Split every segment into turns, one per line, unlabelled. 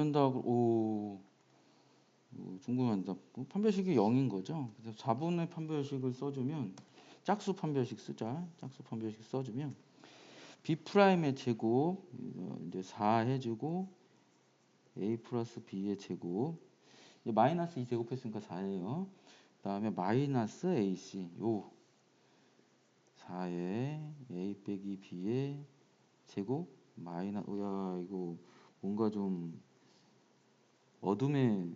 한다고 오, 오, 궁금한다. 뭐 판별식이 0인 거죠. 그래서 4분의 판별식을 써주면 짝수 판별식 쓰자. 짝수 판별식 써주면 b 프라임의 제곱 어, 이제 4 해주고 a 플러스 b의 제곱 이제 마이너스 2 제곱했으니까 4예요. 그 다음에 마이너스 ac 요 4에 a 빼기 b의 제곱 마이너스 야 이거 뭔가 좀 어둠의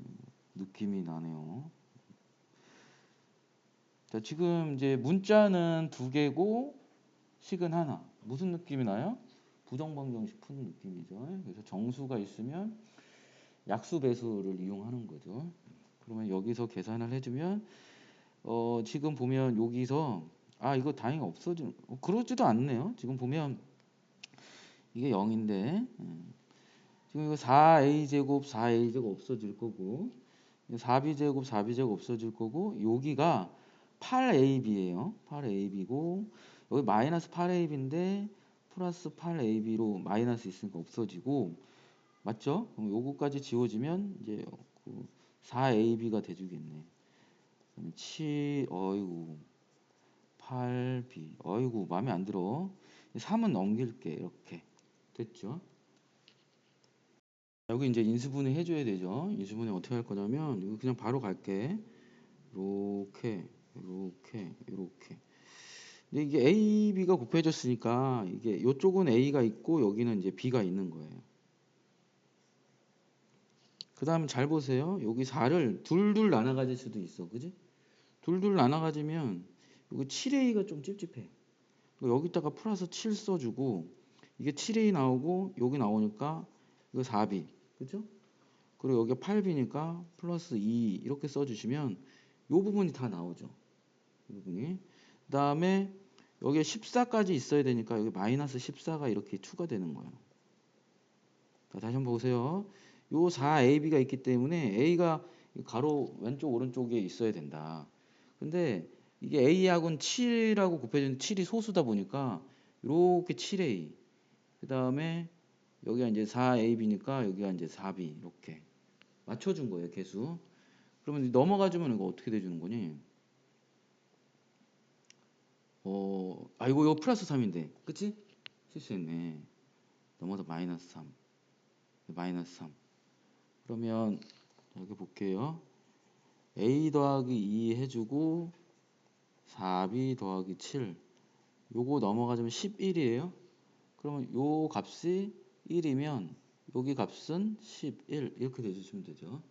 느낌이 나네요. 자, 지금 이제 문자는 두 개고 식은 하나. 무슨 느낌이 나요? 부정방정식 푸는 느낌이죠. 그래서 정수가 있으면 약수 배수를 이용하는 거죠. 그러면 여기서 계산을 해주면 어, 지금 보면 여기서 아 이거 다행히 없어진 어, 그러지도 않네요. 지금 보면 이게 0인데 지금 이거 4a 제곱 4a 제곱 없어질 거고 4b 제곱 4b 제곱 없어질 거고 여기가 8ab예요. 8ab고 여기 마이너스 8ab인데 플러스 8ab로 마이너스 있으니까 없어지고 맞죠? 그럼 요거까지 지워지면 이제 그 4ab가 돼주겠네. 7 어이구 8b 어이구 마음에 안 들어. 3은 넘길게 이렇게 됐죠? 여기 이제 인수분해 해줘야 되죠. 인수분해 어떻게 할 거냐면 이거 그냥 바로 갈게. 이렇게 이렇게 이렇게. 근데 이게 A, B가 곱해졌으니까 이게 이쪽은 A가 있고 여기는 이제 B가 있는 거예요. 그 다음 잘 보세요. 여기 4를 둘둘 나눠 가질 수도 있어. 그지? 둘둘 나눠 가지면 여기 7A가 좀 찝찝해. 여기다가 플러스 7 써주고 이게 7A 나오고 여기 나오니까 이거 4B. 그죠? 그리고 여기 8B니까 플러스 2 이렇게 써주시면 이 부분이 다 나오죠. 이 부분이. 그 다음에 여기에 14까지 있어야 되니까 여기 마이너스 14가 이렇게 추가되는 거예요. 자, 다시 한번 보세요. 요 4AB가 있기 때문에 A가 가로 왼쪽 오른쪽에 있어야 된다. 근데 이게 A하고는 7하고 곱해지는 7이 소수다 보니까 이렇게 7A 그 다음에 여기가 이제 4AB니까 여기가 이제 4B 이렇게 맞춰준 거예요 개수. 그러면 넘어가주면 이거 어떻게 돼주는 거니? 어 아이고 이거 플러스 3인데. 그치? 실수했네. 넘어서 마이너스 3 마이너스 3 그러면 여기 볼게요. A 더하기 2 해주고 4B 더하기 7 요거 넘어가자면 11이에요. 그러면 요 값이 1이면 여기 값은 11 이렇게 내주시면 되죠.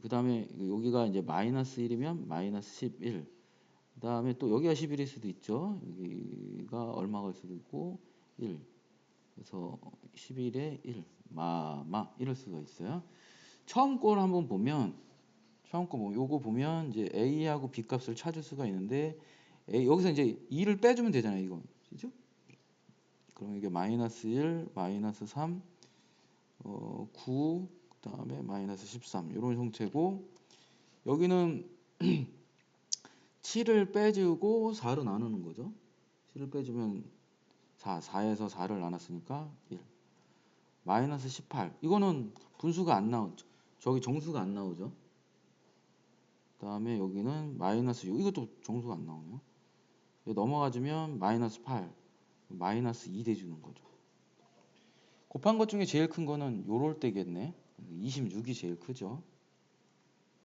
그 다음에 여기가 이제 마이너스 1이면 마이너스 11 그 다음에 또 여기가 11일 수도 있죠. 여기가 얼마 갈 수도 있고 1 그래서 11에 1 마마. 이럴 수가 있어요. 처음 걸 한번 보면 처음 거뭐 요거 보면 이제 A하고 B 값을 찾을 수가 있는데 A, 여기서 이제 2를 빼주면 되잖아요 이거. 그죠? 그럼 이게 마이너스 1, 마이너스 3, 어, 9, 그 다음에 마이너스 13 이런 형태고 여기는 7을 빼주고 4로 나누는 거죠. 7을 빼주면 4, 4에서 4를 나눴으니까 1 마이너스 18 이거는 분수가 안 나오죠 저기 정수가 안 나오죠. 그 다음에 여기는 마이너스 6 이것도 정수가 안 나오네요. 넘어가주면 마이너스 8 마이너스 2 돼주는 거죠. 곱한 것 중에 제일 큰 거는 요럴 때겠네. 26이 제일 크죠